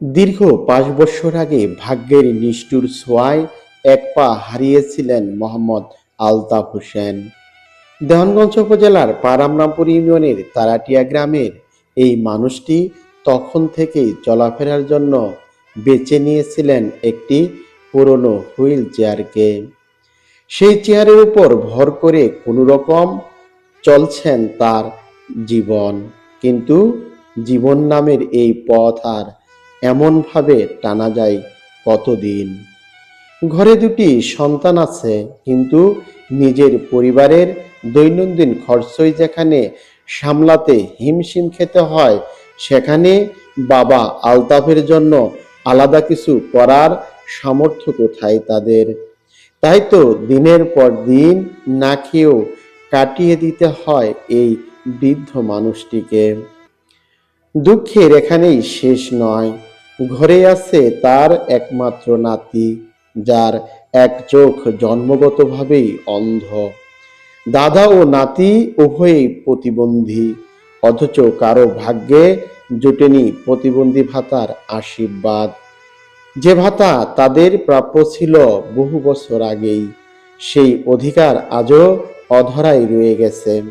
দীর্ঘ পাঁচ বছর আগে ভাগ্যের নিষ্ঠুর ছোঁয়ায় এক পা হারিয়েছিলেন মোহাম্মদ আলতাফ হোসেন। দেওয়ানগঞ্জ উপজেলার পারামরামপুর ইউনিয়নের তারাটিয়া গ্রামের এই মানুষটি তখন থেকেই চলাফেরার জন্য বেছে নিয়েছিলেন একটি পুরনো হুইল চেয়ারকে। সেই চেয়ারের উপর ভর করে কোনো রকম চলছেন তার জীবন। কিন্তু জীবন নামের এই পথ আর এমনভাবে টানা যায় কতদিন। ঘরে দুটি সন্তান আছে, কিন্তু নিজের পরিবারের দৈনন্দিন খরচই যেখানে সামলাতে হিমশিম খেতে হয়, সেখানে বাবা আলতাফের জন্য আলাদা কিছু করার সামর্থ্য কোথায় তাদের? তাই তো দিনের পর দিন না খেয়েও কাটিয়ে দিতে হয় এই বৃদ্ধ মানুষটিকে। দুঃখের এখানেই শেষ নয়। ঘরে আছে তার একমাত্র নাতি, যার এক চোখ জন্মগতভাবেই অন্ধ। দাদা ও নাতি উভয়ই প্রতিবন্ধী, অথচ কারও ভাগ্যে জুটেনি প্রতিবন্ধী ভাতার আশীর্বাদ। যে ভাতা তাদের প্রাপ্য ছিল বহু বছর আগেই, সেই অধিকার আজও অধরাই রয়ে গেছে।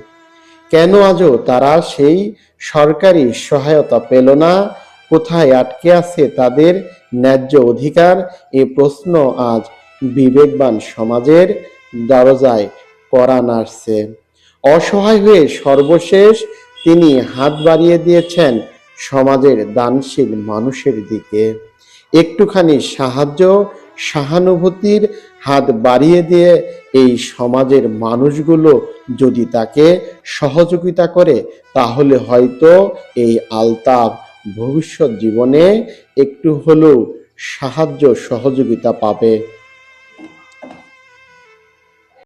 কেন আজও তারা সেই সরকারি সহায়তা পেল না কোথায় আটকে আছে তাদের ন্যায্য অধিকার এ প্রশ্ন আজ বিবেকবান সমাজের দরজায় করা নাড়ছে। অসহায় হয়ে সর্বশেষ তিনি হাত বাড়িয়ে দিয়েছেন সমাজের দানশীল মানুষের দিকে। একটুখানি সাহায্য, সহানুভূতির হাত বাড়িয়ে দিয়ে এই সমাজের মানুষগুলো যদি তাকে সহযোগিতা করে, তাহলে হয়তো এই আলতাপ ভবিষ্যৎ জীবনে একটু হলেও সাহায্য সহযোগিতা পাবে।